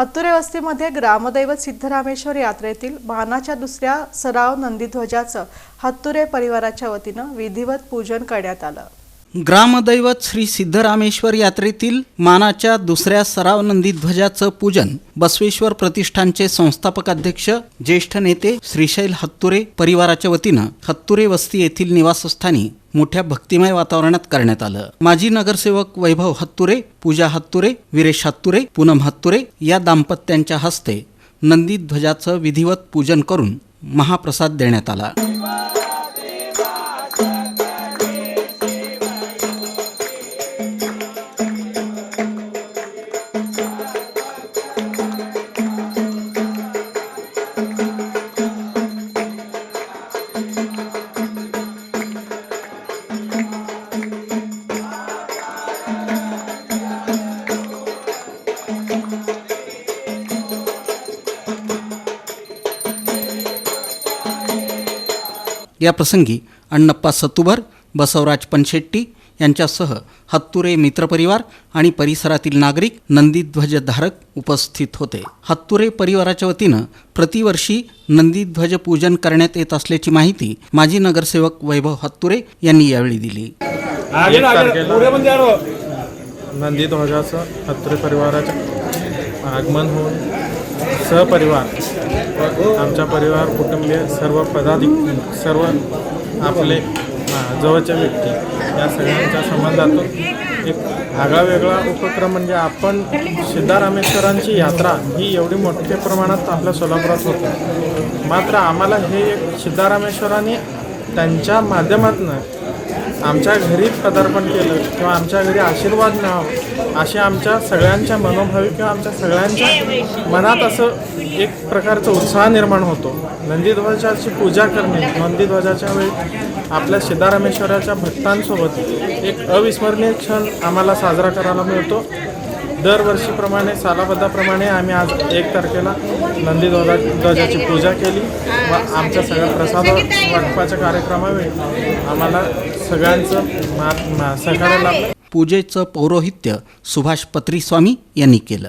हत्तुरे वस्तीमध्ये ग्रामदैवत सिद्धरामेश्वर यात्रेतील मानाच्या दुसऱ्या सराव नंदीध्वजाचं हत्तुरे परिवाराच्या वतीनं विधिवत पूजन करण्यात आलं. ग्रामदैवत श्री सिद्धरामेश्वर यात्रेतील मानाच्या दुसऱ्या सराव नंदीध्वजाचं पूजन बसवेश्वर प्रतिष्ठानचे संस्थापक अध्यक्ष ज्येष्ठ नेते श्रीशैल हत्तुरे परिवाराच्या वतीनं हत्तुरे वस्ती येथील निवासस्थानी मोठ्या भक्तिमय वातावरणात करण्यात आलं. माजी नगरसेवक वैभव हत्तुरे पूजा हत्तुरे विरेश हत्तुरे पूनम हत्तुरे या दाम्पत्यांच्या हस्ते नंदी ध्वजाचं विधिवत पूजन करून महाप्रसाद देण्यात आला. या प्रसंगी अण्णप्पा सत्तुभर बसवराज पनशेट्टी यांच्यासह हत्तुरे मित्रपरिवार आणि परिसरातील नागरिक नंदीध्वजधारक उपस्थित होते. हत्तुरे परिवाराच्या वतीनं प्रतिवर्षी नंदीध्वज पूजन करण्यात येत असल्याची माहिती माजी नगरसेवक वैभव हत्तुरे यांनी यावेळी दिली. एक तारखेला नंदी ध्वजाचं हत्रे परिवाराचं आगमन होऊन सहपरिवार आमचा आमच्या परिवार कुटुंबीय सर्व पदाधिक सर्व आपले जवळच्या व्यक्ती या सगळ्यांच्या संबंधातून एक आगळावेगळा उपक्रम म्हणजे आपण सिद्धारामेश्वरांची यात्रा ही एवढी मोठ्या प्रमाणात आपल्या सोलापुरात होते. मात्र आम्हाला हे एक सिद्धारामेश्वरांनी त्यांच्या माध्यमातून आमच्या घरी पदार्पण केलं किंवा आमच्या घरी आशीर्वाद मिळावं असे आमच्या सगळ्यांच्या मनोभावी किंवा आमच्या सगळ्यांच्या मनात असं एक प्रकारचा उत्साह निर्माण होतो. नंदीध्वजाची पूजा करणे नंदीध्वजाच्या वेळी आपल्या सिद्धारामेश्वराच्या भक्तांसोबत एक अविस्मरणीय क्षण आम्हाला साजरा करायला मिळतो. दरवर्षीप्रमाणे सालाबद्धाप्रमाणे आम्ही आज एक तारखेला नंदी ध्वजा ध्वजाची पूजा केली. व आमच्या सगळ्या प्रसाद वाटपाच्या कार्यक्रमावेळी आम्हाला सगळ्यांचं मा मा- सहकार्य लाभलं. पूजेचं पौरोहित्य सुभाष पत्रीस्वामी यांनी केलं.